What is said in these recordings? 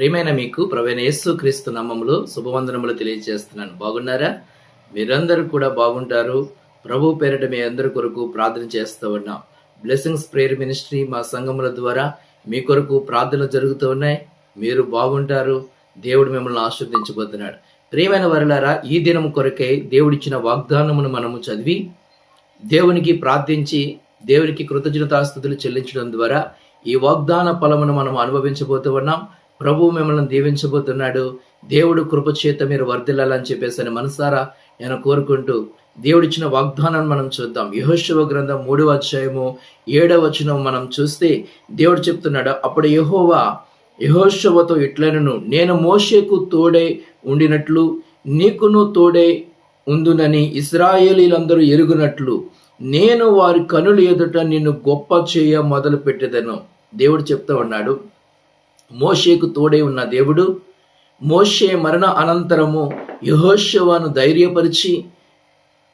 ప్రియమైన మీకు ప్రవీణ యేసు క్రీస్తు నమ్మములు శుభవందనములు తెలియజేస్తున్నాను. బాగున్నారా? మీరందరూ కూడా బాగుంటారు. ప్రభు పేరిట మీ అందరి కొరకు ప్రార్థన చేస్తూ ఉన్నాం. బ్లెస్సింగ్స్ ప్రేయర్ మినిస్ట్రీ మా సంఘముల ద్వారా మీ కొరకు ప్రార్థనలు జరుగుతూ ఉన్నాయి. మీరు బాగుంటారు. దేవుడు మిమ్మల్ని ఆశీర్వదించబోతున్నాడు. ప్రియమైన వరలారా ఈ దినం కొరకై దేవుడిచ్చిన వాగ్దానమును మనము చదివి దేవునికి ప్రార్థించి దేవునికి కృతజ్ఞతాస్థుతులు చెల్లించడం ద్వారా ఈ వాగ్దాన ఫలమును మనం అనుభవించబోతూ ఉన్నాం. ప్రభు మిమ్మల్ని దీవించబోతున్నాడు. దేవుడు కృపచేత మీరు వర్ధిల్లాలని చెప్పేసి అని మనసారా నేను కోరుకుంటూ దేవుడిచ్చిన వాగ్దానాన్ని మనం చూద్దాం. యహోశివ గ్రంథం మూడవ అధ్యాయము ఏడవ వచనం మనం చూస్తే దేవుడు చెప్తున్నాడు అప్పుడు యహోవా యహోశవతో ఇట్లనను నేను మోషేకు తోడై ఉండినట్లు నీకును తోడై ఉందునని ఇస్రాయేలీలందరూ ఎరుగునట్లు నేను వారి కనుల ఎదుట నిన్ను గొప్ప చేయ మొదలు పెట్టేదను దేవుడు చెప్తా ఉన్నాడు. మోషేకు తోడై ఉన్న దేవుడు మోషే మరణ అనంతరము యహోశవాను ధైర్యపరిచి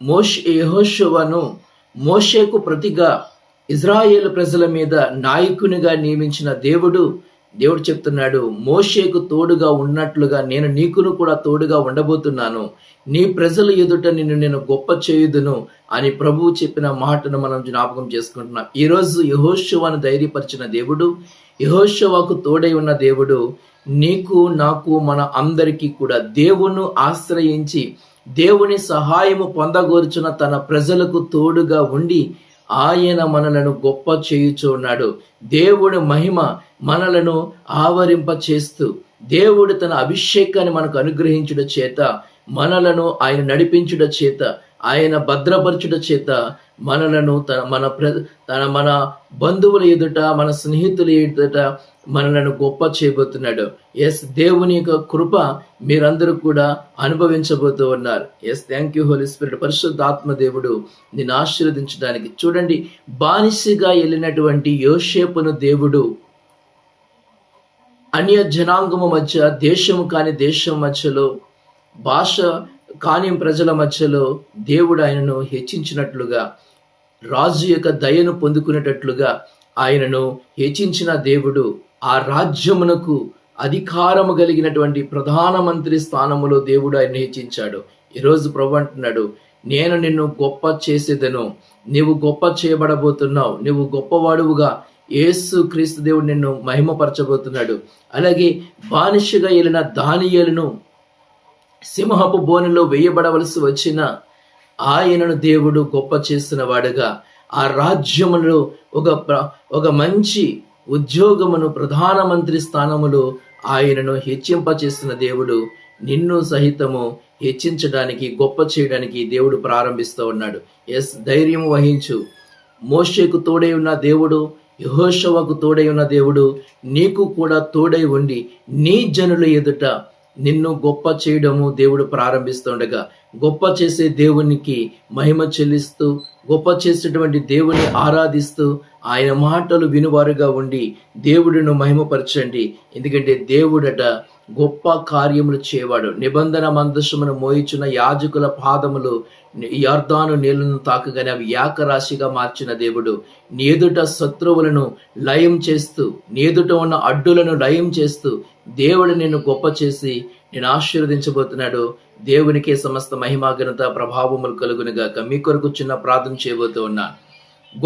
మోషే యహోశవాను మోషేకు ప్రతిగా ఇజ్రాయేల్ ప్రజల మీద నాయకునిగా నియమించిన దేవుడు దేవుడు చెప్తున్నాడు మోషేకు తోడుగా ఉన్నట్లుగా నేను నీకును కూడా తోడుగా ఉండబోతున్నాను. నీ ప్రజల ఎదుట నిన్ను నేను గొప్ప చేయుదును అని ప్రభువు చెప్పిన మాటను మనం జ్ఞాపకం చేసుకుంటున్నాం. ఈరోజు యహోశవాను ధైర్యపరిచిన దేవుడు యహోశవాకు తోడై ఉన్న దేవుడు నీకు నాకు మన అందరికీ కూడా దేవుణ్ణి ఆశ్రయించి దేవుని సహాయము పొందగోరుచున్న తన ప్రజలకు తోడుగా ఉండి ఆయన మనలను గొప్ప చేయుచున్నాడు దేవుడు మహిమ మనలను ఆవరింప చేస్తూ దేవుడు తన అభిషేకాన్ని మనకు అనుగ్రహించుట చేత మనలను ఆయన నడిపించుట చేత ఆయన భద్రపరచుట చేత మనలను తన మన ప్ర తన మన బంధువుల ఎదుట మన స్నేహితుల ఎదుట మనలను గొప్ప చేయబోతున్నాడు. ఎస్ దేవుని యొక్క కృప మీరందరూ కూడా అనుభవించబోతూ ఉన్నారు. Yes thank you holy spirit పరిశుద్ధాత్మ దేవుడు నిన్ను ఆశీర్వదించడానికి. చూడండి బానిసగా వెళ్ళినటువంటి యోషేపును దేవుడు అన్య జనాంగము మధ్య దేశము కాని దేశం మధ్యలో భాష కానీ ప్రజల మధ్యలో దేవుడు ఆయనను హెచ్చించినట్లుగా రాజు యొక్క దయను పొందుకునేటట్లుగా ఆయనను హెచ్చించిన దేవుడు ఆ రాజ్యమునకు అధికారము కలిగినటువంటి ప్రధానమంత్రి స్థానములో దేవుడు ఆయన హెచ్చించాడు. ఈరోజు ప్రభు అంటున్నాడు నేను నిన్ను గొప్ప చేసేదను. నీవు గొప్ప చేయబడబోతున్నావు. నువ్వు గొప్పవాడువుగా. యేసు క్రీస్తు దేవుడు నిన్ను మహిమపరచబోతున్నాడు. అలాగే బానిసగా వెళ్ళిన దానియేలును సింహపు బోనిలో వేయబడవలసి వచ్చిన ఆయనను దేవుడు గొప్ప చేసిన వాడుగా ఆ రాజ్యములో ఒక ప్ర- ఒక మంచి ఉద్యోగమును ప్రధానమంత్రి స్థానములో ఆయనను హెచ్చింపచేసిన దేవుడు నిన్ను సహితము హెచ్చించడానికి గొప్ప చేయడానికి దేవుడు ప్రారంభిస్తూ ఉన్నాడు. ఎస్ ధైర్యం వహించు. మోషేకు తోడై ఉన్న దేవుడు యహోషవకు తోడై ఉన్న దేవుడు నీకు కూడా తోడై ఉండి నీ జనుల ఎదుట నిన్ను గొప్ప చేయడము దేవుడు ప్రారంభిస్తుండగా గొప్ప చేసే దేవునికి మహిమ చెల్లిస్తూ గొప్ప చేసేటువంటి దేవుని ఆరాధిస్తూ ఆయన మాటలు వినువారుగా ఉండి దేవుడిను మహిమపరచండి. ఎందుకంటే దేవుడట గొప్ప కార్యములు చేయవాడు నిబంధన మందస్సుమును మోయించిన యాజకుల పాదములు యార్దాను నీళ్ళను తాకగానే అవి యాకరాశిగా మార్చిన దేవుడు. నేదుట శత్రువులను లయం చేస్తూ నేదుట ఉన్న అడ్డులను లయం చేస్తూ దేవుడు నిన్ను గొప్ప చేసి నేను ఆశీర్వదించబోతున్నాడు. దేవునికి సమస్త మహిమా ఘనత ప్రభావములు కలుగునుగాక. మీ కొరకు చిన్న ప్రార్థన చేయబోతూ ఉన్నాను.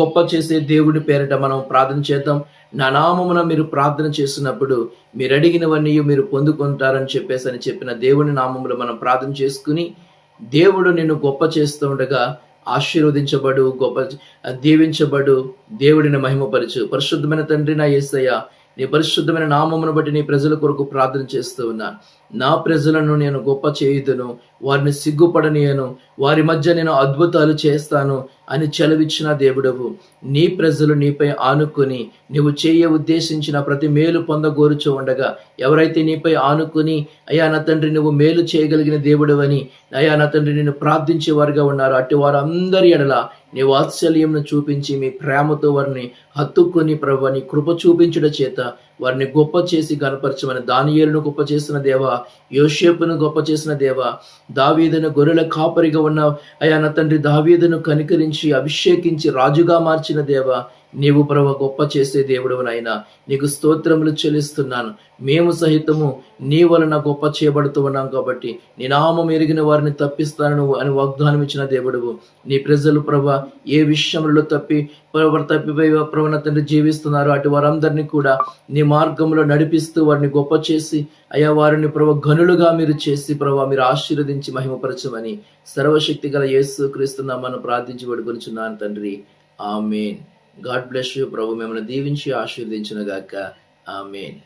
గొప్ప చేసే దేవుడి పేరిట మనం ప్రార్థన చేద్దాం. నా నామమున మీరు ప్రార్థన చేసినప్పుడు మీరు అడిగినవన్నీ మీరు పొందుకుంటారని చెప్పేసి అని చెప్పిన దేవుని నామములో మనం ప్రార్థన చేసుకుని దేవుడు నిన్ను గొప్ప చేస్తూ ఉండగా ఆశీర్వదించబడు గొప్ప దీవించబడు దేవుడిని మహిమపరచు. పరిశుద్ధమైన తండ్రి నా యేసయ్య నీ పరిశుద్ధమైన నామమును బట్టి నీ ప్రజల కొరకు ప్రార్థన చేస్తూ ఉన్నాను. నా ప్రజలను నేను గొప్ప చేయుదును వారిని సిగ్గుపడనీయను వారి మధ్య నేను అద్భుతాలు చేస్తాను అని చెలవిచ్చిన దేవుడవు. నీ ప్రజలు నీపై ఆనుకొని నీవు చేయ ఉద్దేశించిన ప్రతి మేలు పొందగోరుచు ఉండగా ఎవరైతే నీపై ఆనుకొని అయ్యా నా తండ్రి నువ్వు మేలు చేయగలిగిన దేవుడవని అయ్యా నా తండ్రి నిన్ను ప్రార్థించే వారుగా ఉన్నారు. అట్టి వారందరి ఎడల నీ వాత్సల్యంను చూపించి మీ ప్రేమతో వారిని హత్తుకొని ప్రభు నీ కృప చూపించుట చేత వారిని గొప్ప చేసి గనపరచమని దానియేలును గొప్ప చేసిన దేవా యోషేపును గొప్ప చేసిన దేవా దావీదును గొర్రెల కాపరిగా ఉన్న అయా నా తండ్రి దావీదును కనికరించి అభిషేకించి రాజుగా మార్చిన దేవా నీవు ప్రభు గొప్ప చేసే దేవుడు నాయన నీకు స్తోత్రములు చెల్లిస్తున్నాను. మేము సహితము నీ వలన గొప్ప చేయబడుతూ ఉన్నాం కాబట్టి నీ నామం ఎరిగిన వారిని తప్పిస్తాను అని వాగ్దానం ఇచ్చిన దేవుడువు. నీ ప్రజలు ప్రభ ఏ విషయంలో తప్పి తప్పిపోయి ప్రవణ తండ్రి జీవిస్తున్నారు అటు వారందరినీ కూడా నీ మార్గంలో నడిపిస్తూ వారిని గొప్ప చేసి అయా వారిని ప్రభ గనులుగా మీరు చేసి ప్రభా మీరు ఆశీర్వదించి మహిమపరచమని సర్వశక్తి గల యేసు క్రీస్తున్నామని ప్రార్థించి పడుకొనిచున్నాను తండ్రి. ఆమెన్. గాడ్ బ్లెస్ యూ ప్రభు మిమ్మల్ని దీవించి ఆశీర్వదించును గాక. ఆమెన్